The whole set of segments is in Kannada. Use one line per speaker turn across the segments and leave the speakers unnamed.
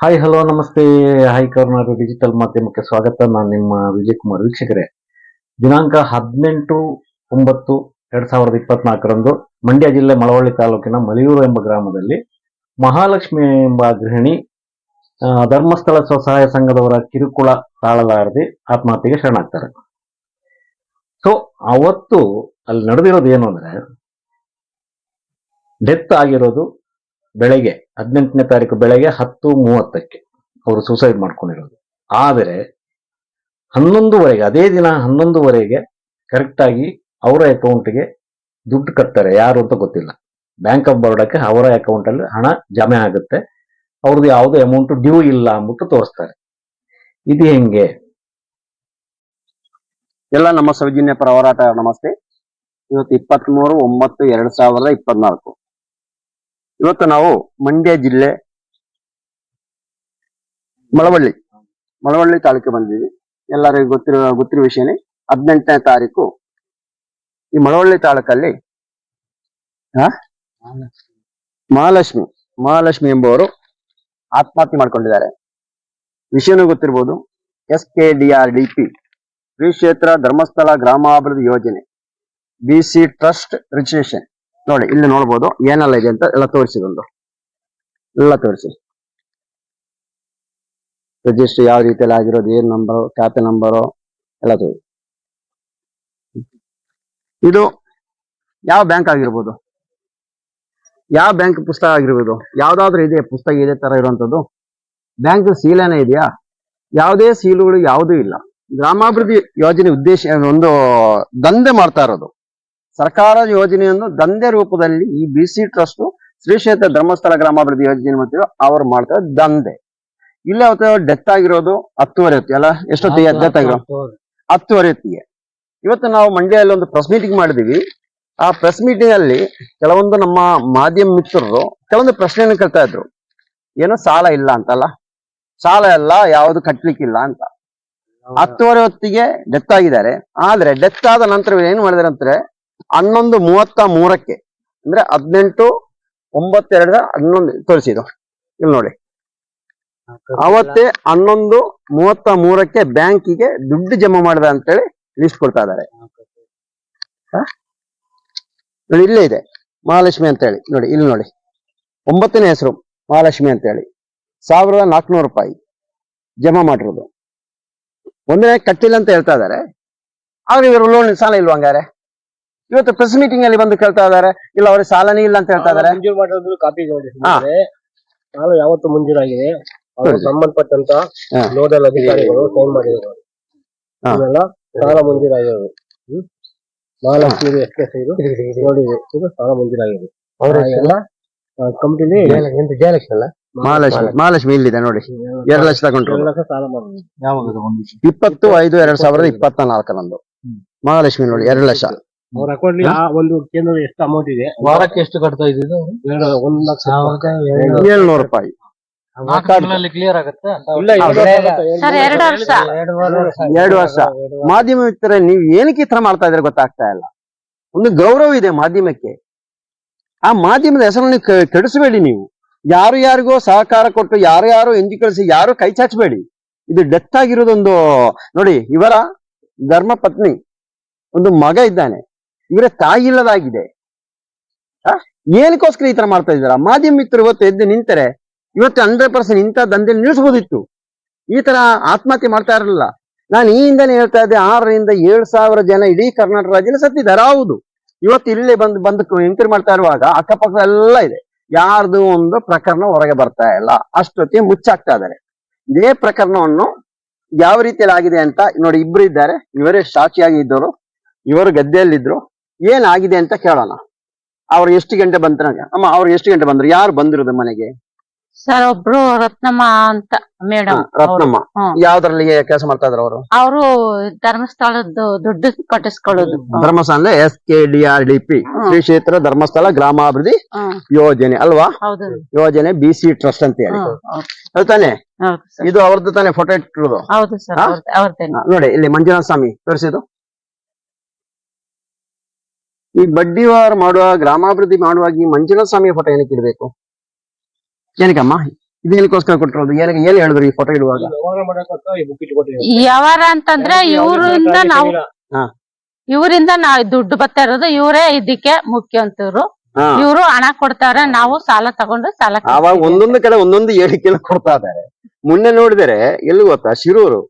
ಹಾಯ್ ಹಲೋ ನಮಸ್ತೆ. ಹಾಯ್ ಕರ್ನಾಟಕ ಡಿಜಿಟಲ್ ಮಾಧ್ಯಮಕ್ಕೆ ಸ್ವಾಗತ. ನಾನು ನಿಮ್ಮ ವಿಜಯ್ ಕುಮಾರ್ ವೀಕ್ಷಕರೇ. ದಿನಾಂಕ ಹದಿನೆಂಟು ಒಂಬತ್ತು ಎರಡ್ ಸಾವಿರದ ಇಪ್ಪತ್ನಾಲ್ಕರಂದು ಮಂಡ್ಯ ಜಿಲ್ಲೆ ಮಳವಳ್ಳಿ ತಾಲೂಕಿನ ಮಲಿಯೂರು ಎಂಬ ಗ್ರಾಮದಲ್ಲಿ ಮಹಾಲಕ್ಷ್ಮಿ ಎಂಬ ಗೃಹಿಣಿ ಧರ್ಮಸ್ಥಳ ಸ್ವಸಹಾಯ ಸಂಘದವರ ಕಿರುಕುಳ ತಾಳಲಾರದೆ ಆತ್ಮಹತ್ಯೆಗೆ ಶರಣಾಗ್ತಾರೆ. ಸೊ ಅವತ್ತು ಅಲ್ಲಿ ನಡೆದಿರೋದು ಏನು ಅಂದ್ರೆ ಡೆತ್ ಆಗಿರೋದು ಬೆಳಗ್ಗೆ ಹದಿನೆಂಟನೇ ತಾರೀಕು ಬೆಳಗ್ಗೆ ಹತ್ತು ಮೂವತ್ತಕ್ಕೆ ಅವರು ಸೂಸೈಡ್ ಮಾಡ್ಕೊಂಡಿರೋದು ಆದರೆ ಹನ್ನೊಂದುವರೆಗೆ ಅದೇ ದಿನ ಹನ್ನೊಂದುವರೆಗೆ ಕರೆಕ್ಟಾಗಿ ಅವರ ಅಕೌಂಟ್ಗೆ ದುಡ್ಡು ಕಟ್ತಾರೆ ಯಾರು ಅಂತ ಗೊತ್ತಿಲ್ಲ ಬ್ಯಾಂಕ್ ಆಫ್ ಬರೋಡಕ್ಕೆ ಅವರ ಅಕೌಂಟ್ ಅಲ್ಲಿ ಹಣ ಜಮೆ ಆಗುತ್ತೆ ಅವ್ರದ್ದು ಯಾವುದೇ ಅಮೌಂಟ್ ಡ್ಯೂ ಇಲ್ಲ ಅಂದ್ಬಿಟ್ಟು ತೋರಿಸ್ತಾರೆ ಇದು ಹೆಂಗೆ
ಎಲ್ಲ ನಮ್ಮ ಸೌಜನ್ಯ ಪರ ಹೋರಾಟ ನಮಸ್ತೆ ಇವತ್ತು ಇಪ್ಪತ್ತ್ ಮೂರು ಒಂಬತ್ತು ಎರಡ್ ಸಾವಿರದ ಇಪ್ಪತ್ನಾಲ್ಕು ಇವತ್ತು ನಾವು ಮಂಡ್ಯ ಜಿಲ್ಲೆ ಮಳವಳ್ಳಿ ಮಳವಳ್ಳಿ ತಾಲೂಕಿಗೆ ಬಂದಿದ್ದೀವಿ. ಎಲ್ಲರಿಗೂ ಗೊತ್ತಿರೋ ಗೊತ್ತಿರೋ ವಿಷಯನೇ ಹದಿನೆಂಟನೇ ತಾರೀಕು ಈ ಮಳವಳ್ಳಿ ತಾಲೂಕಲ್ಲಿ? ಮಹಾಲಕ್ಷ್ಮಿ ಮಹಾಲಕ್ಷ್ಮಿ ಎಂಬುವರು ಆತ್ಮಹತ್ಯೆ ಮಾಡ್ಕೊಂಡಿದ್ದಾರೆ. ವಿಷಯನೂ ಗೊತ್ತಿರ್ಬೋದು, S K D R D P Shri ಕ್ಷೇತ್ರ ಧರ್ಮಸ್ಥಳ ಗ್ರಾಮಾಭಿವೃದ್ಧಿ ಯೋಜನೆ, ಬಿ ಸಿ ಟ್ರಸ್ಟ್ ರಿಜಿಸ್ಟ್ರೇಷನ್. ನೋಡಿ, ಇಲ್ಲಿ ನೋಡ್ಬೋದು, ಏನೆಲ್ಲ ಇದೆ ಅಂತ ಎಲ್ಲ ತೋರಿಸಿದೊಂದು ಎಲ್ಲ ತೋರಿಸಿ. ರಿಜಿಸ್ಟರ್ ಯಾವ ರೀತಿಯಲ್ಲಿ ಆಗಿರೋದು, ಏನ್ ನಂಬರು ಖಾತೆ ನಂಬರು ಎಲ್ಲ ತೋರಿಸಿ. ಇದು ಯಾವ ಬ್ಯಾಂಕ್ ಆಗಿರ್ಬೋದು? ಯಾವ ಬ್ಯಾಂಕ್ ಪುಸ್ತಕ ಆಗಿರ್ಬೋದು? ಯಾವ್ದಾದ್ರು ಇದೆ, ಪುಸ್ತಕ ಇದೇ ತರ ಇರುವಂತದ್ದು ಬ್ಯಾಂಕ್ ಸೀಲೇನೇ ಇದೆಯಾ? ಯಾವುದೇ ಸೀಲುಗಳು ಯಾವುದೂ ಇಲ್ಲ. ಗ್ರಾಮಾಭಿವೃದ್ಧಿ ಯೋಜನೆ ಉದ್ದೇಶ, ಒಂದು ದಂಧೆ ಮಾಡ್ತಾ ಇರೋದು. ಸರ್ಕಾರ ಯೋಜನೆಯನ್ನು ದಂಧೆ ರೂಪದಲ್ಲಿ ಈ ಬಿ ಸಿ ಟ್ರಸ್ಟ್ ಶ್ರೀ ಕ್ಷೇತ್ರ ಧರ್ಮಸ್ಥಳ ಗ್ರಾಮಾಭಿವೃದ್ಧಿ ಯೋಜನೆ ಮತ್ತು ಅವ್ರು ಮಾಡ್ತಾರೆ ದಂಧೆ. ಇಲ್ಲ ಅವತ್ತು ಡೆತ್ ಆಗಿರೋದು ಹತ್ತುವರೆ ಹೊತ್ತಿಗೆ ಅಲ್ಲ? ಎಷ್ಟೊತ್ತಿಗೆ ಡೆತ್ ಆಗಿರೋ? ಹತ್ತುವರೆ. ಹೊತ್ತಿಗೆ. ಇವತ್ತು ನಾವು ಮಂಡ್ಯದಲ್ಲಿ ಒಂದು ಪ್ರೆಸ್ ಮೀಟಿಂಗ್ ಮಾಡಿದೀವಿ. ಆ ಪ್ರೆಸ್ ಮೀಟಿಂಗ್ ಅಲ್ಲಿ ಕೆಲವೊಂದು ನಮ್ಮ ಮಾಧ್ಯಮ ಮಿತ್ರರು ಕೆಲವೊಂದು ಪ್ರಶ್ನೆಯನ್ನು ಕೇಳ್ತಾ ಇದ್ರು. ಏನೋ ಸಾಲ ಇಲ್ಲ ಅಂತಲ್ಲ? ಸಾಲ ಎಲ್ಲ ಯಾವುದು ಕಟ್ಲಿಕ್ಕಿಲ್ಲ ಅಂತ. ಹತ್ತುವರೆ ಹೊತ್ತಿಗೆ ಡೆತ್ ಆಗಿದ್ದಾರೆ. ಆದ್ರೆ ಡೆತ್ ಆದ ನಂತರ ಏನ್ ಮಾಡಿದಾರೆ ಅಂದ್ರೆ ಹನ್ನೊಂದು ಮೂವತ್ತ ಮೂರಕ್ಕೆ, ಅಂದ್ರೆ ಹದಿನೆಂಟು ಒಂಬತ್ತೆರಡರ ಹನ್ನೊಂದು ತೋರಿಸಿದು ಇಲ್ಲಿ ನೋಡಿ. ಅವತ್ತೇ ಹನ್ನೊಂದು ಮೂವತ್ತ ಮೂರಕ್ಕೆ ಬ್ಯಾಂಕಿಗೆ ದುಡ್ಡು ಜಮಾ ಮಾಡಿದ ಅಂತೇಳಿ ಲಿಸ್ಟ್ ಕೊಡ್ತಾ ಇದ್ದಾರೆ. ಇಲ್ಲೇ ಇದೆ. ಮಹಾಲಕ್ಷ್ಮಿ ಅಂತ ಹೇಳಿ ನೋಡಿ, ಇಲ್ಲಿ ನೋಡಿ. ಒಂಬತ್ತನೇ ಹೆಸರು ಮಹಾಲಕ್ಷ್ಮಿ ಅಂತ ಹೇಳಿ ಸಾವಿರದ ನಾಲ್ಕುನೂರು ರೂಪಾಯಿ ಜಮಾ ಮಾಡಿರೋದು. ಒಂದನೇ ಕಟ್ಟಿಲ್ಲ ಅಂತ ಹೇಳ್ತಾ ಇದ್ದಾರೆ. ಆದ್ರೆ ಇವರು ಲೋನ್ ಸಾಲ ಇಲ್ವಾ ಹಂಗಾರೆ? ಇವತ್ತು ಪ್ರೆಸ್ ಮೀಟಿಂಗ್ ಅಲ್ಲಿ ಬಂದು ಕೇಳ್ತಾ ಇದಾರೆ ಇಲ್ಲ ಅವ್ರಿಗೆ ಸಾಲನೇ ಇಲ್ಲ ಅಂತ ಹೇಳ್ತಾ ಇದಾರೆ
ಮಂಜೂರು ಮಾಡಿರೋದು ಕಾಪಿ. ಸಾಲ ಯಾವತ್ತು ಮಂಜೂರಾಗಿದೆ. ಆಗಿದೆ
ಹೌದು.
ಸಂಬಂಧಪಟ್ಟಂತ. ನೋಡಲ್ ಅಧಿಕಾರಿಗಳು ಸೈನ್
ಮಾಡಿದ್ರು.
ಇದೆಲ್ಲ ಸಾಲ ಮಂಜೂರಾಗಿರೋದು. ಹ್ಮ್. ಮಹಾಲಕ್ಷ್ಮಿ ಎಷ್ಟು ಇದು ನೋಡಿ ಇದು. ಸಾಲ ಮಂಜೂರಾಗಿದೆ
ಅವ್ರ
ಎಲ್ಲ ಕಂಪ್ನಿಲಿ ಜಯಲಕ್ಷ್ಮಿ ಅಲ್ಲ?
ಮಹಾಲಕ್ಷ್ಮಿ ಮಹಾಲಕ್ಷ್ಮಿ. ಇಲ್ಲಿದೆ ನೋಡಿ. ಎರಡು ಲಕ್ಷ ತಗೊಂಡ್ರು.
ಮಾಡಿದ್ರು
ಇಪ್ಪತ್ತು ಐದು ಎರಡ್ ಸಾವಿರದ ಇಪ್ಪತ್ತ ನಾಲ್ಕರಂದು ಮಹಾಲಕ್ಷ್ಮಿ ನೋಡಿ ಎರಡು ಲಕ್ಷ.
ಅವ್ರ ಅಕೌಂಟ್ ಆ ಒಂದು ಕೇಂದ್ರ ಎಷ್ಟು ಅಮೌಂಟ್ ಇದೆ?
ವಾರಕ್ಕೆ ಎಷ್ಟು ಕಟ್ತಾ ಇದ್ದು
ಎರಡು ಒಂದು ಲಕ್ಷ
ಏಳ್ನೂರು ರೂಪಾಯಿ.
ಕ್ಲಿಯರ್ ಆಗುತ್ತೆ?
ಇಲ್ಲ ಎರಡು ವರ್ಷ.
ಸರ್, ಎರಡು ವರ್ಷ.
ಎರಡು ವರ್ಷ. ಮಾಧ್ಯಮ ಮಿತ್ರರೇ ನೀವು ಏನಕ್ಕೆ ಈ ತರ ಮಾಡ್ತಾ ಇದ್ರೆ ಗೊತ್ತಾಗ್ತಾ ಇಲ್ಲ. ಒಂದು ಗೌರವ ಇದೆ ಮಾಧ್ಯಮಕ್ಕೆ. ಆ ಮಾಧ್ಯಮದ ಹೆಸರನ್ನು ಕೆ- ಕೆಡಿಸಬೇಡಿ ನೀವು. ಯಾರು ಯಾರಿಗೋ ಸಹಕಾರ ಕೊಟ್ಟು ಯಾರು ಯಾರು ಎಂಜಿ ಕಳಿಸಿ ಯಾರು ಕೈ ಚಾಚಬೇಡಿ. ಇದು ಡೆತ್ ಆಗಿರೋದೊಂದು ನೋಡಿ ಇವರ ಧರ್ಮ ಪತ್ನಿ ಒಂದು ಮಗ ಇದ್ದಾನೆ. ಇವರ ತಾಯಿ ಇಲ್ಲದಾಗಿದೆ? ಏನಕ್ಕೋಸ್ಕರ ಈ ತರ ಮಾಡ್ತಾ ಇದ್ದಾರ? ಮಾಧ್ಯಮ ಮಿತ್ರರು ಇವತ್ತು ಎದ್ದು ನಿಂತರೆ, ಇವತ್ತು ಹಂಡ್ರೆಡ್ ಪರ್ಸೆಂಟ್ ಇಂಥ ದಂಧೆ ನಿಲ್ಲಿಸಬಹುದಿತ್ತು ಈ ತರ ಆತ್ಮಹತ್ಯೆ ಮಾಡ್ತಾ ಇರಲಿಲ್ಲ. ನಾನು ಈ ಹಿಂದೆನೆ ಹೇಳ್ತಾ ಇದ್ದೆ, ಆರರಿಂದ ಏಳು ಸಾವಿರ ಜನ ಇಡೀ ಕರ್ನಾಟಕ ರಾಜ್ಯದಲ್ಲಿ ಸತ್ತಿದ್ದಾರೆ. ಹೌದು. ಇವತ್ತು ಇಲ್ಲೇ ಬಂದು ಬಂದು ಎಂಟ್ರಿ ಮಾಡ್ತಾ ಇರುವಾಗ ಅಕ್ಕಪಕ್ಕ ಎಲ್ಲ ಇದೆ. ಯಾರ್ದು ಒಂದು ಪ್ರಕರಣ ಹೊರಗೆ ಬರ್ತಾ ಇಲ್ಲ. ಅಷ್ಟೊತ್ತಿಗೆ ಮುಚ್ಚಾಗ್ತಾ ಇದ್ದಾರೆ. ಇದೇ ಪ್ರಕರಣವನ್ನು ಯಾವ ರೀತಿಯಲ್ಲಿ ಆಗಿದೆ ಅಂತ ನೋಡಿ, ಇಬ್ರು ಇದ್ದಾರೆ. ಇವರೇ ಸಾಕ್ಷಿಯಾಗಿ ಇದ್ದವರು. ಇವರು ಗದ್ದೆಯಲ್ಲಿದ್ರು. ಏನಾಗಿದೆ ಅಂತ ಕೇಳೋಣ. ಅವ್ರು ಎಷ್ಟು ಗಂಟೆ ಬಂದ್ರ ಅಮ್ಮ ಅವ್ರು ಎಷ್ಟು ಗಂಟೆ ಬಂದ್ರು? ಯಾರು ಬಂದಿರೋದು ಮನೆಗೆ?
ಸರ್ ಒಬ್ರು ರತ್ನಮ್ಮ ಅಂತ ಮೇಡಮ್
ರತ್ನಮ್ಮ. ಯಾವ್ದ್ರಲ್ಲಿ ಕೆಲಸ ಮಾಡ್ತಾ ಇದ್ರು ಅವರು?
ಅವರು ಧರ್ಮಸ್ಥಳದ್ದು ದುಡ್ಡು ಕಟ್ಟಿಸ್ಕೊಳ್ಳೋದು.
Dharmasthala S K D R D P. Shri ಕ್ಷೇತ್ರ ಧರ್ಮಸ್ಥಳ ಗ್ರಾಮಾಭಿವೃದ್ಧಿ ಯೋಜನೆ ಅಲ್ವಾ? ಯೋಜನೆ ಬಿ ಸಿ ಟ್ರಸ್ಟ್ ಅಂತ ಹೇಳಿ. ಹೇಳ್ತಾನೆ? ಇದು ಅವ್ರದ್ದು ತಾನೆ ಫೋಟೋ ಇಟ್ಟಿರೋದು? ನೋಡಿ ಇಲ್ಲಿ ಮಂಜುನಾಥ ಸ್ವಾಮಿ ತೋರಿಸಿದು ಈ ಬಡ್ಡಿ ವ್ಯವಹಾರ ಮಾಡುವ ಗ್ರಾಮಾಭಿವೃದ್ಧಿ ಮಾಡುವಾಗ ಈ ಮಂಜುನಾಥ ಸ್ವಾಮಿಯ ಫೋಟೋ ಏನಕ್ಕೆ ಇಡಬೇಕು? ಏನಕ್ಕಮ್ಮ ಇದೇನಕ್ಕೋಸ್ಕರ ಕೊಟ್ಟಿರೋದು? ಏನಕ್ಕೆ ಏನ್ ಹೇಳಿದ್ರು ಈ ಫೋಟೋ ಇಡುವಾಗ?
ಯಾವಾರ ಅಂತಂದ್ರೆ ಇವರಿಂದ ನಾವು
ಹಾ.
ಇವರಿಂದ ನಾವು ದುಡ್ಡು ಬರ್ತಾ ಇರೋದು ಇವರೇ ಇದಕ್ಕೆ ಮುಖ್ಯಂತರು
ಹಾ.
ಇವರು ಹಣ ಕೊಡ್ತಾರೆ ನಾವು ಸಾಲ ತಗೊಂಡು ಸಾಲ
ಆವಾಗ ಒಂದೊಂದು ಕಡೆ ಒಂದೊಂದು ಹೇಳಿಕೆ ಕೊಡ್ತಾ ಇದ್ದಾರೆ. ಮೊನ್ನೆ ನೋಡಿದರೆ ಎಲ್ಲಿ ಗೊತ್ತಾ? ಶಿರೂರು.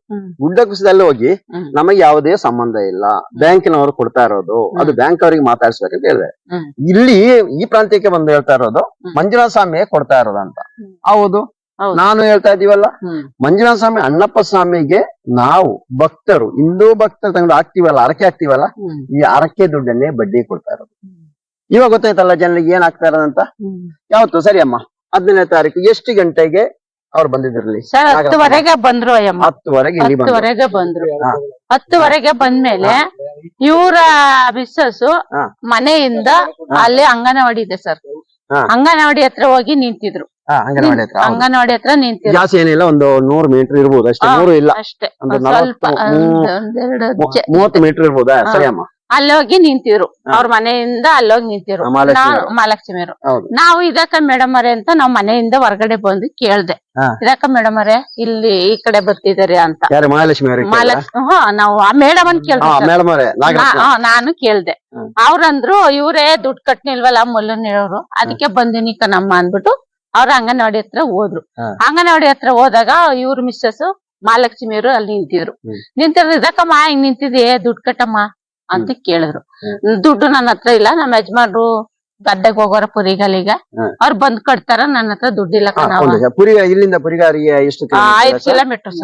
ಗುಡ್ಡ ಕುಸಿದಲ್ಲಿ ಹೋಗಿ. ನಮಗೆ ಯಾವುದೇ ಸಂಬಂಧ ಇಲ್ಲ. ಬ್ಯಾಂಕಿನವರು ಕೊಡ್ತಾ ಇರೋದು. ಅದು ಬ್ಯಾಂಕ್ ಅವರಿಗೆ ಮಾತಾಡ್ಸ್ಬೇಕಂತ ಹೇಳಿದೆ. ಇಲ್ಲಿ ಈ ಪ್ರಾಂತ್ಯಕ್ಕೆ ಬಂದು ಹೇಳ್ತಾ ಇರೋದು. ಮಂಜುನಾಥ ಸ್ವಾಮಿ ಕೊಡ್ತಾ ಇರೋದಂತ
ಅಂತ.
ಹೌದು. ನಾನು ಹೇಳ್ತಾ ಇದೀವಲ್ಲ. ಮಂಜುನಾಥ ಸ್ವಾಮಿ ಅಣ್ಣಪ್ಪ ಸ್ವಾಮಿಗೆ ನಾವು ಭಕ್ತರು ಹಿಂದೂ ಭಕ್ತರು ತಂದು ಹಾಕ್ತಿವಲ್ಲ ಅರಕೆ ಹಾಕ್ತೀವಲ್ಲ ಈ ಅರಕೆ ದುಡ್ಡನ್ನೇ ಬಡ್ಡಿ ಕೊಡ್ತಾ ಇರೋದು. ಇವಾಗ ಗೊತ್ತಾಯ್ತಲ್ಲ ಜನರಿಗೆ ಏನ್ ಆಗ್ತಾ ಇರೋದಂತ. ಯಾವತ್ತು? ಸರಿ ಅಮ್ಮ ಹದಿನೈದನೇ ತಾರೀಕು. ಎಷ್ಟು ಗಂಟೆಗೆ? ಅವ್ರು ಬಂದಿದ್ರಲ್ಲಿ.
ಸರ್ ಹತ್ತುವರೆಗೆ ಬಂದ್ರು ಅಯ್ಯಮ್ಮ.
ಹತ್ತುವರೆಗೆ ಇಲ್ಲಿ ಬಂದ್ರು.
ಹತ್ತುವರೆಗೆ ಬಂದ್ರು.
ಹಾ.
ಹತ್ತುವರೆಗೆ ಬಂದ್ಮೇಲೆ ಇವರ ಮಿಸ್ಸಸ್
ಹಾ.
ಮನೆಯಿಂದ ಅಲ್ಲಿ ಅಂಗನವಾಡಿ ಇದೆ ಸರ್.
ಹಾ.
ಅಂಗನವಾಡಿ ಹತ್ರ ಹೋಗಿ ನಿಂತಿದ್ರು.
ಹಾ, ಅಂಗನವಾಡಿ ಹತ್ರ ಹೌದು.
ಅಂಗನವಾಡಿ ಹತ್ರ ನಿಂತಿದ್ರು.
ಜಾಸ್ತಿ ಏನಿಲ್ಲ ಒಂದು ನೂರು ಮೀಟರ್ ಇರ್ಬೋದು ಅಷ್ಟೇ.
ಹಾ.
ನೂರು ಇಲ್ಲ.
ಅಷ್ಟೇ.
ಒಂದು
ಸ್ವಲ್ಪ
ನಲವತ್ತು, ಮೂ-
ಒಂದ್- ಒಂದೆರಡು
ಮೂವತ್ತು ಮೀಟರ್ ಇರ್ಬೋದಾ? ಸರಿ ಅಮ್ಮ
ಅಲ್ಲಿ ಹೋಗಿ ನಿಂತಿದ್ರು. ಅವ್ರ ಮನೆಯಿಂದ ಅಲ್ಲೋಗಿ ನಿಂತಿರು. ನಾವು
ಅವರು.
ಮಹಾಲಕ್ಷ್ಮಿಯವರು ನಾವು ಇದಕ್ಕ ಮೇಡಮ್ ಅವರೇ ಅಂತ ನಾವ್ ಮನೆಯಿಂದ ಹೊರಗಡೆ ಬಂದು ಕೇಳ್ದೆ. ಇದಕ್ಕ ಮೇಡಮ್ ಅವರೇ ಇಲ್ಲಿ ಈ ಕಡೆ ಬರ್ತಿದಾರೆ ಅಂತ.
ಮಹಾಲಕ್ಷ್ಮಿ
ಹಾ ನಾವು ಆ ಮೇಡಮ್ ಅನ್ ಕೇಳ್ದೆ ನಾನು ಕೇಳ್ದೆ. ಅವ್ರಂದ್ರು ಇವ್ರೇ ದುಡ್ಡು ಕಟ್ನಿಲ್ವಲ್ಲ ಮುಲ್ಲನ್ ಹೇಳೋರು ಅದಕ್ಕೆ ಬಂದಿನಿ ಕಣಮ್ಮ ಅಂದ್ಬಿಟ್ಟು ಅವ್ರ ಅಂಗನವಾಡಿ ಹತ್ರ ಹೋದ್ರು. ಅಂಗನವಾಡಿ ಹತ್ರ ಹೋದಾಗ ಇವ್ರ ಮಿಸ್ಸಸ್ ಮಹಾಲಕ್ಷ್ಮಿಯವರು ಅಲ್ಲಿ ನಿಂತಿದ್ರು. ನಿಂತಿದ್ರು ಇದಕ್ಕಮ್ಮ ಹಿಂಗ್ ನಿಂತಿದ್ಯೇ ದುಡ್ಡು ಕಟ್ಟಮ್ಮ. ಅಂತ ಕೇಳಿದ್ರು. ದುಡ್ಡು ನನ್ನ ಹತ್ರ ಇಲ್ಲ ನಮ್ಮ ಯಜಮಾನ್ರು ಗದ್ದೆಗೆ ಹೋಗೋರ ಪುರಿಗಲಿಗ. ಅವ್ರು ಬಂದ್ ಕಟ್ತಾರ ನನ್ನ ಹತ್ರ ದುಡ್ಡಿಲ್ಲ.
ಪುರಿಗ ಇಲ್ಲಿಂದ ಪುರಿಗಾರಿಗೆ ಎಷ್ಟು
ಐದ್
ಕಿಲೋಮೀಟರ್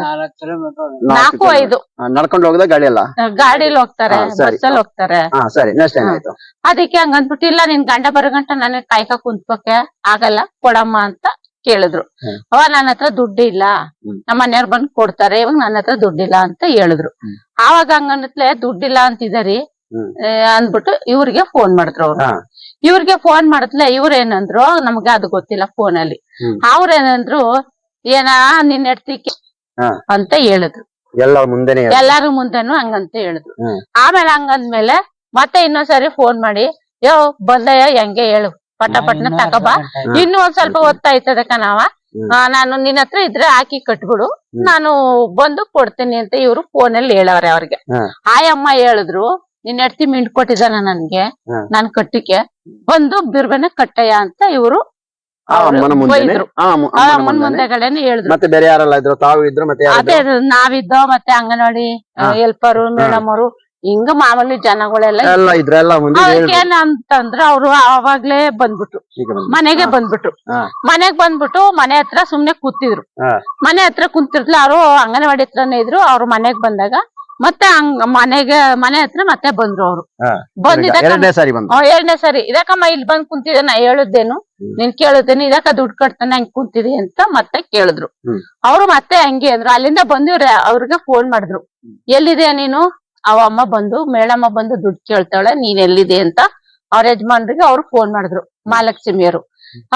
ನಾಲ್ಕು
ಐದು.
ನಡ್ಕೊಂಡು ಹೋಗದ ಗಾಡಿ ಅಲ್ಲ
ಗಾಡಿಲಿ ಹೋಗ್ತಾರೆ. ಬಸ್ಸಲ್ಲಿ ಹೋಗ್ತಾರೆ.
ಸರಿ. ನೆಕ್ಸ್ಟ್ ಏನಾಯ್ತು
ಅದಕ್ಕೆ ಹಂಗಂದ್ಬಿಟ್ಟು ಇಲ್ಲ ನಿನ್ ಗಂಡ ಬರೋ ಗಂಟ ನನಗ್ ಕಾಯ್ಕ ಕುಂತ್ಕೋಕೆ ಆಗಲ್ಲ ಕೊಡಮ್ಮ ಅಂತ ಕೇಳಿದ್ರು ಅವ ನನ್ನ ಹತ್ರ ದುಡ್ಡು ಇಲ್ಲ
ಹ್ಮ್.
ನಮ್ಮ ಮನೆಯವ್ರು ಬಂದ್ ಕೊಡ್ತಾರೆ ಇವಾಗ ನನ್ನ ಹತ್ರ ದುಡ್ಡಿಲ್ಲ ಅಂತ ಹೇಳಿದ್ರು. ಆವಾಗ ಹಂಗನ್ತ್ಲೆ ದುಡ್ಡಿಲ್ಲ ಅಂತಿದಾರಿ ಅಂದ್ಬಿಟ್ಟು ಇವ್ರಿಗೆ ಫೋನ್ ಮಾಡಿದ್ರು ಅವ್ರು. ಇವ್ರಿಗೆ ಫೋನ್ ಮಾಡತ್ಲೆ ಇವ್ರ ಏನಂದ್ರು ನಮ್ಗೆ ಅದು ಗೊತ್ತಿಲ್ಲ ಫೋನ್ ಅಲ್ಲಿ. ಅವ್ರೇನಂದ್ರು ಏನ ನಿನ್ ಹೆಡ್ತಿಕೆ. ಅಂತ ಹೇಳಿದ್ರು
ಮುಂದೆನೆ.
ಎಲ್ಲಾರು ಮುಂದೆನು ಹಂಗಂತ ಹೇಳಿದ್ರು. ಆಮೇಲೆ ಹಂಗಂದ್ಮೇಲೆ ಮತ್ತೆ ಇನ್ನೊಂದ್ಸರಿ ಫೋನ್ ಮಾಡಿ ಯೋ ಬಂದಯ್ಯ ಹೆಂಗೆ ಹೇಳು ಪಟ ಪಟ್ನ ತಗೋಬಾ. ಇನ್ನು ಒಂದ್ ಸ್ವಲ್ಪ ಹೊತ್ತಾಯ್ತದ ಕಣವ ನಾನು ನಿನ್ನ ಹತ್ರ ಇದ್ರೆ ಹಾಕಿ ಕಟ್ಬಿಡು. ನಾನು ಬಂದು ಕೊಡ್ತೇನೆ ಅಂತ ಇವ್ರು ಫೋನ್ ಅಲ್ಲಿ ಹೇಳವ್ರೆ ಅವ್ರಿಗೆ. ಆಯಮ್ಮ ಹೇಳಿದ್ರು ನಿನ್ ಹೆಡ್ತಿ ಮಿಂಟ್ ಕೊಟ್ಟಿದಾನ ನನ್ಗೆ ನಾನು ಕಟ್ಟಿಕೆ ಬಂದು ಬಿರ್ಬೆನ ಕಟ್ಟಯ್ಯ ಅಂತ ಇವ್ರು. ಮುಂದೆಗಡೆನೆ ಹೇಳಿದ್ರು. ನಾವಿದ್ದೋ ಮತ್ತೆ ಅಂಗನವಾಡಿ
ಎಲ್ಪರು
ಹೆಲ್ಪರು ಮೇಡಮ್ ಅವರು ಹಿಂಗ ಮಾಮೂಲಿ ಜನಗಳೆಲ್ಲ
ಎಲ್ಲ ಮುಂದೆ
ಏನಂತಂದ್ರ ಅವ್ರು ಅವಾಗ್ಲೇ ಬಂದ್ಬಿಟ್ರು. ಮನೆಗೆ ಬಂದ್ಬಿಟ್ರು. ಮನೆಗ್ ಬಂದ್ಬಿಟ್ಟು ಮನೆ ಹತ್ರ ಸುಮ್ನೆ ಕೂತಿದ್ರು. ಮನೆ ಹತ್ರ ಕುಂತಿರ್ಲಿಲ್ಲ ಅವ್ರು ಅಂಗನವಾಡಿ ಹತ್ರನೇ ಇದ್ರು ಅವ್ರು ಮನೆಗ್ ಬಂದಾಗ ಮತ್ತೆ ಹಂಗ ಮನೆಗೆ ಮನೆ ಹತ್ರ ಮತ್ತೆ ಬಂದ್ರು ಅವ್ರು.
ಬಂದು
ಎರಡನೇ ಸರಿ ಇದಕ್ಕಮ್ಮ ಇಲ್ಲಿ ಬಂದ್ ಕುಂತಿದ್ದೆ ನಾ ಹೇಳುದೇನು ನಿನ್ ಕೇಳುತ್ತೇನೆ ಇದಕ್ಕ ದುಡ್ಡು ಕಟ್ತಾನೆ ಹಂಗ್ ಕುಂತಿದಿ ಅಂತ ಮತ್ತೆ ಕೇಳಿದ್ರು. ಅವ್ರು ಮತ್ತೆ ಹಂಗೆ ಅಂದ್ರು. ಅಲ್ಲಿಂದ ಬಂದಿವ್ರೆ ಅವ್ರಿಗೆ ಫೋನ್ ಮಾಡಿದ್ರು. ಎಲ್ಲಿದೆ ನೀನು? ಅವ ಅಮ್ಮ ಬಂದು ಮೇಳಮ್ಮ ಬಂದು ದುಡ್ಡು ಕೇಳ್ತಾಳೆ ನೀನ್ ಎಲ್ಲಿದೆ? ಅಂತ ಅವ್ರ ಯಜಮಾನ್ರಿಗೆ ಅವ್ರು ಫೋನ್ ಮಾಡಿದ್ರು ಮಹಾಲಕ್ಷ್ಮಿಯರು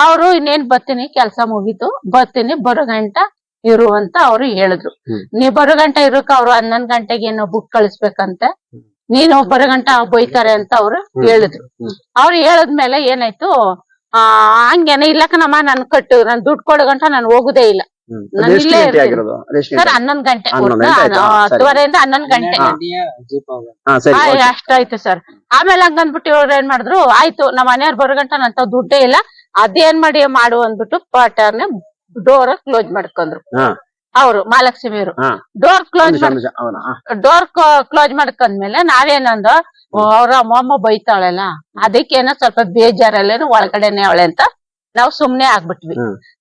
ಅವ್ರು ಇನ್ನೇನ್ ಬರ್ತೀನಿ ಕೆಲ್ಸ ಮುಗೀತು ಬರ್ತೀನಿ ಬರೋ ಗಂಟ ಇರು ಅಂತ ಅವ್ರು ಹೇಳಿದ್ರು. ನೀ ಬರೋ ಗಂಟ ಇರೋಕೆ ಅವ್ರು ಹನ್ನೊಂದ್ ಗಂಟೆಗೆ ಏನೋ ಬುಕ್ ಕಳಿಸ್ಬೇಕಂತ. ನೀನು ಬರೋ ಗಂಟ ಬೈತಾರೆ ಅಂತ ಅವ್ರು. ಹೇಳಿದ್ರು. ಅವ್ರು ಹೇಳದ್ಮೇಲೆ ಏನಾಯ್ತು ಆ ಹಂಗೇನೆ ಇಲ್ಲ ಕಣಮ್ಮ ನನ್ ಕಟ್ಟು ನನ್ ದುಡ್ಡು ಕೊಡೋ ಗಂಟ ನಾನು ಹೋಗುದೇ ಇಲ್ಲ. ಸರ್? ಹನ್ನೊಂದ್ ಗಂಟೆ? ಹತ್ತುವರೆಯಿಂದ ಹನ್ನೊಂದ್ ಗಂಟೆ. ಅಷ್ಟಾಯ್ತು ಸರ್ ಆಮೇಲೆ ಹಂಗಂದ್ಬಿಟ್ಟು ಇವ್ರು ಏನ್ ಮಾಡಿದ್ರು ಆಯ್ತು ನಮ್ಮ ಮನೆಯವ್ರು ಬರೋ ಗಂಟ ನಂತ ದುಡ್ಡೇ ಇಲ್ಲ. ಅದೇನ್ ಮಾಡಿ ಮಾಡು ಅಂದ್ಬಿಟ್ಟು ಪಾಟರ್ನ ಡೋರ್ ಕ್ಲೋಸ್ ಮಾಡ್ಕೊಂಡ್ರು. ಅವ್ರು ಮಹಾಲಕ್ಷ್ಮಿಯವರು
ಅವರು
ಡೋರ್ ಕ್ಲೋಸ್. ಡೋರ್ ಕ್ಲೋಸ್ ಮಾಡ್ಕೊಂಡ್ಮೇಲೆ ನಾವೇನಂದ ಅವ್ರ ಅಮ್ಮಮ್ಮ ಬೈತಾಳೆಲ್ಲ ಅದಕ್ಕೇನೋ ಸ್ವಲ್ಪ ಬೇಜಾರಲ್ಲೇನು ಒಳಗಡೆನೆ ಅವಳೆ ಅಂತ ನಾವು ಸುಮ್ನೆ ಆಗ್ಬಿಟ್ವಿ.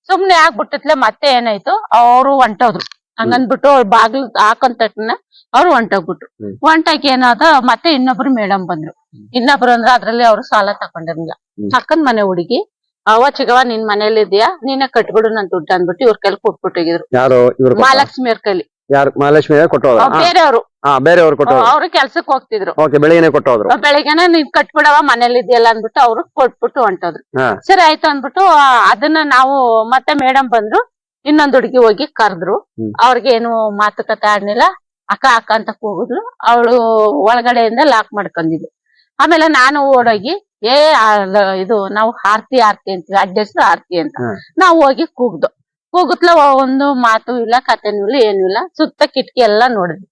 ಸುಮ್ನೆ ಆಗ್ಬಿಟ್ಟತ್ಲೆ ಮತ್ತೆ ಏನಾಯ್ತು? ಅವ್ರು ಹೊಂಟೋದ್ರು ಹಂಗಂದ್ಬಿಟ್ಟು ಅವ್ರ್ ಬಾಗ್ಲು ಹಾಕೊಂಡ್ ತಕ್ಷಣ ಅವ್ರು ಹೊಂಟೋಗ್ಬಿಟ್ರು. ಹೊಂಟಾಗಿ ಏನಾದ ಮತ್ತೆ ಇನ್ನೊಬ್ರು ಮೇಡಮ್ ಬಂದ್ರು. ಇನ್ನೊಬ್ರು ಅಂದ್ರೆ ಅದ್ರಲ್ಲಿ ಅವ್ರು ಸಾಲ ತಕೊಂಡಿರ್ಲಿಲ್ಲ
ಹ್ಮ್.
ಮನೆ ಹುಡುಗಿ ಅವ ಚಿಗವ ನಿನ್ ಮನೇಲಿ ಇದೆಯಾ? ನೀನ ಕಟ್ಬಿಡು ನನ್ ದುಡ್ಡು ಅಂದ್ಬಿಟ್ಟು ಇವ್ರ ಕೈಲಿ? ಕೊಟ್ಬಿಟ್ಟಿದ್ರು ಮಹಾಲಕ್ಷ್ಮಿ ಅವ್ರ? ಕೈಲಿ ಬೇರೆಯವ್ರು.
ಹಾ ಬೇರೆಯವರು ಕೊಟ್ಟೋದ್ರು.
ಅವ್ರು ಕೆಲ್ಸಕ್ ಹೋಗ್ತಿದ್ರು.
ಓಕೆ ಬೆಳಿಗ್ಗೆನೆ ಕೊಟ್ಟೋದ್ರು.
ಬೆಳಿಗ್ಗೆನೆ ನೀನ್ ಕಟ್ಬಿಡವ ಮನೇಲಿ ಇದೆಯಲ್ಲ ಅಂದ್ಬಿಟ್ಟು ಅವ್ರು ಕೊಟ್ಬಿಟ್ಟು ಹೊಂಟೋದ್ರು.
ಹಾ.
ಸರಿ ಆಯ್ತು ಅಂದ್ಬಿಟ್ಟು ಆ, ಅದನ್ನ ನಾವು ಮತ್ತೆ ಮೇಡಮ್ ಬಂದ್ರು ಇನ್ನೊಂದ್ ಹುಡುಗಿ ಹೋಗಿ ಕರೆದ್ರು.
ಹ್ಮ್.
ಅವ್ರಿಗೆ ಏನು ಮಾತುಕತೆ ಆಡ್ಲಿಲ್ಲ. ಅಕ್ಕ ಅಕ್ಕ ಅಂತ ಕೂಗಿದ್ರು ಅವಳು ಒಳಗಡೆಯಿಂದ ಲಾಕ್ ಮಾಡ್ಕೊಂಡಿದ್ಲು. ಆಮೇಲೆ ನಾನು ಓಡೋಗಿ ಏ ಆ ಇದು ನಾವು ಆರ್ತಿ ಆರ್ತಿ ಅಂತೀವಿ ಅಡ್ಡ ಹೆಸರು ಆರ್ತಿ ಅಂತ. ನಾವು ಹೋಗಿ ಕೂಗ್ದು. ಕೂಗುತ್ಲ ಒಂದು ಮಾತು ಇಲ್ಲ ಕಥೆನೂ ಇಲ್ಲ ಏನೂ ಇಲ್ಲ. ಸುತ್ತ ಕಿಟಕಿ ಎಲ್ಲಾ ನೋಡಿದ್ವಿ.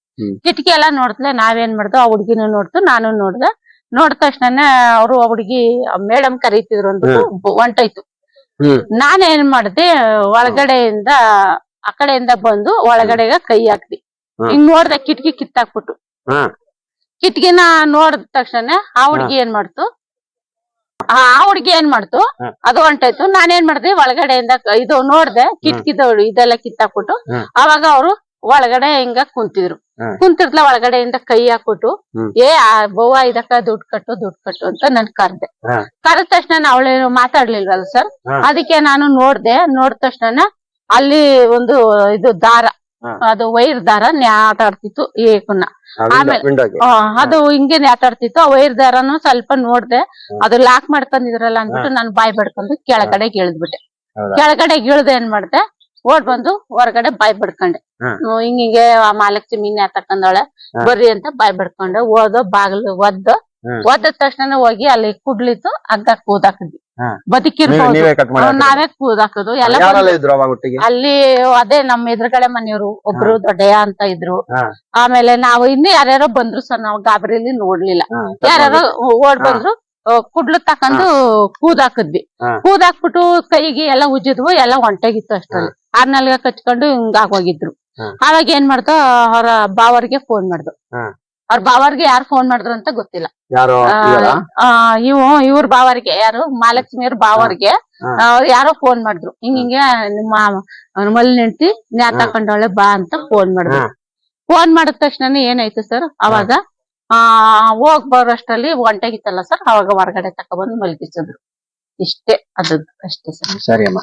ಕಿಟಕಿ ಎಲ್ಲಾ ನೋಡ್ತಲೆ ನಾವೇನ್ ಮಾಡ್ದು ಆ ಹುಡುಗಿನ ನೋಡ್ತು ನಾನು ನೋಡ್ದೆ ನೋಡಿದ ತಕ್ಷಣ ಅವರು ಆ ಹುಡುಗಿ ಮೇಡಮ್ ಕರೀತಿದ್ರು ಅಂದ್ಬಿಟ್ಟು ಹೊಂಟೋಯ್ತು
ಹ್ಮ್.
ನಾನೇನ್ ಮಾಡ್ದೆ ಒಳಗಡೆಯಿಂದ ಆ ಕಡೆಯಿಂದ ಬಂದು ಒಳಗಡೆಗ ಕೈ ಹಾಕ್ದಿ
ಹ್ಮ್.
ಹಿಂಗ್ ನೋಡ್ದೆ ಕಿಟಕಿ ಕಿತ್ತಾಕ್ಬಿಟ್ಟು. ಕಿಟಕಿನ ನೋಡಿದ ತಕ್ಷಣ ಆ ಹುಡ್ಗಿ ಏನ್ ಮಾಡ್ತು ಆ ಹುಡುಗಿ ಏನ್ ಮಾಡ್ತು. ಅದು ಹೊಂಟಾಯ್ತು ನಾನೇನ್ ಮಾಡ್ದೆ ಒಳಗಡೆಯಿಂದ ಇದು ನೋಡ್ದೆ ಕಿಟಕಿದ ಇದೆಲ್ಲ ಕಿತ್ತಾಕ್ಬಿಟ್ಟು. ಅವಾಗ ಅವ್ರು ಒಳಗಡೆ ಹಿಂಗ ಕುಂತಿದ್ರು. ಕುಂತಿರ್ಲ ಒಳಗಡೆಯಿಂದ ಕೈ ಹಾಕ್ಬಿಟ್ಟು ಏ ಆ ಬೋವಾ ಇದಕ್ಕ ದುಡ್ಡು ಕಟ್ಟು ದುಡ್ಡು ಕಟ್ಟು ಅಂತ ನನ್ ಕರ್ದೆ. ಕರೆದ ತಕ್ಷಣ ಅವಳೇನು ಮಾತಾಡ್ಲಿಲ್ವಲ್ಲ ಸರ್? ಅದಕ್ಕೆ ನಾನು ನೋಡ್ದೆ ನೋಡಿದ ತಕ್ಷಣ ಅಲ್ಲಿ ಒಂದು ಇದು ದಾರ ಅದು ವೈರ್ ದಾರ ನ್ಯಾತಾಡ್ತಿತ್ತು ಏಕುನ. ಆಮೇಲೆ- ಅದು ಹಿಂಗೆ ನ್ಯಾತಾಡ್ತಿತ್ತು. ಆ ವೈರ್ ದಾರನು ಸ್ವಲ್ಪ ನೋಡ್ದೆ ಅದು ಲಾಕ್ ಮಾಡ್ಕೊಂಡಿದ್ರಲ್ಲ ಅಂದ್ಬಿಟ್ಟು ನಾನು ಬಾಯ್ ಬಡ್ಕೊಂಡು ಕೆಳಗಡೆ ಇಳಿದ್ಬಿಟ್ಟೆ? ಕೆಳಗಡೆ ಇಳ್ದೆ ಏನ್ ಮಾಡ್ದೆ ಓಡ್ ಬಂದು ಹೊರಗಡೆ ಬಾಯ್ ಬಿಡ್ಕೊಂಡೆ.
ಹಿಂಗ
ಹಿಂಗೆ ಹಿಂಗಿಂಗೆ ಆ ಮಹಾಲಕ್ಷ್ಮಿ
ಹಾ.
ಬರ್ರಿ ಅಂತ ಬಾಯ್ ಬಿಡ್ಕೊಂಡೆ. ಓದೋ ಬಾಗಿಲು ಒದ್ದು. ಒದ್ದ ತಕ್ಷಣ ಹೋಗಿ ಅಲ್ಲಿ ಕುಡ್ಲಿತ್ತು ಹಗ್ಗ ಕೂದಾಕಿದ್ವಿ. ಬದುಕಿರ್ಬೋದು.
ನೀವೇ
ಕೂದಾಕದು. ಎಲ್ಲ ಅಲ್ಲಿ ಅದೇ ನಮ್ಮ ಎದುರುಗಡೆ ಮನೆಯವರು ಒಬ್ರು ದೊಡ್ಡಯ್ಯ ಅಂತ ಇದ್ರು. ಆಮೇಲೆ ನಾವು ಇನ್ನು ಯಾರ್ಯಾರೋ ಬಂದ್ರು ಸರ್ ನಾವು ಗಾಬರಿಲಿ ನೋಡ್ಲಿಲ್ಲ. ಯಾರ್ಯಾರೋ ಓಡ್. ಬಂದ್ರು ಕುಡ್ಲು ತಕೊಂಡು ಕೂದಾಕಿದ್ವಿ. ಕೂದಾಕ್ಬಿಟ್ಟು ಕೈಗೆ ಎಲ್ಲ ಉಜ್ಜಿದ್ವು ಎಲ್ಲ ಹೊಂಟೋಗಿತ್ತು ಅಷ್ಟರಲ್ಲಿ. ಆರ್ನಲ್ಗ ಕಚ್ಕೊಂಡು ಹಿಂಗ
ಆಗೋಗಿದ್ರು.
ಅವಾಗ ಏನ್ ಮಾಡ್ದ ಅವ್ರ ಬಾವರ್ಗೆ ಫೋನ್ ಮಾಡ್ದು. ಅವ್ರ ಬಾವರ್ಗೆ ಯಾರು ಫೋನ್ ಮಾಡಿದ್ರು ಅಂತ ಗೊತ್ತಿಲ್ಲ. ಇವು ಇವ್ರ? ಬಾವರ್ಗೆ ಯಾರು? ಮಹಾಲಕ್ಷ್ಮಿಯವ್ರ ಬಾವರ್ಗೆ ಯಾರೋ ಫೋನ್ ಮಾಡಿದ್ರು. ಹಿಂಗ ಹಿಂಗೆ ನಿಮ್ಮ ಮಲ್ ನೆಂಟಿ ನ್ಯಾತ ತಕೊಂಡವಳೆ ಬಾ ಅಂತ ಫೋನ್ ಮಾಡಿದ್ರು. ಫೋನ್ ಮಾಡಿದ ತಕ್ಷಣ ಏನಾಯ್ತು ಸರ್ ಅವಾಗ ಆ, ಹೋಗ್ ಬರೋಷ್ಟರಲ್ಲಿ ಒಂಟೆಗಿತ್ತಲ್ಲ ಸರ್? ಅವಾಗ ಹೊರಗಡೆ ತಕೊಬಂದು ಮಲಗಿಸಿದ್ರು. ಇಷ್ಟೇ, ಅದು ಅಷ್ಟೇ ಸರ್.
ಸರಿ ಅಮ್ಮ.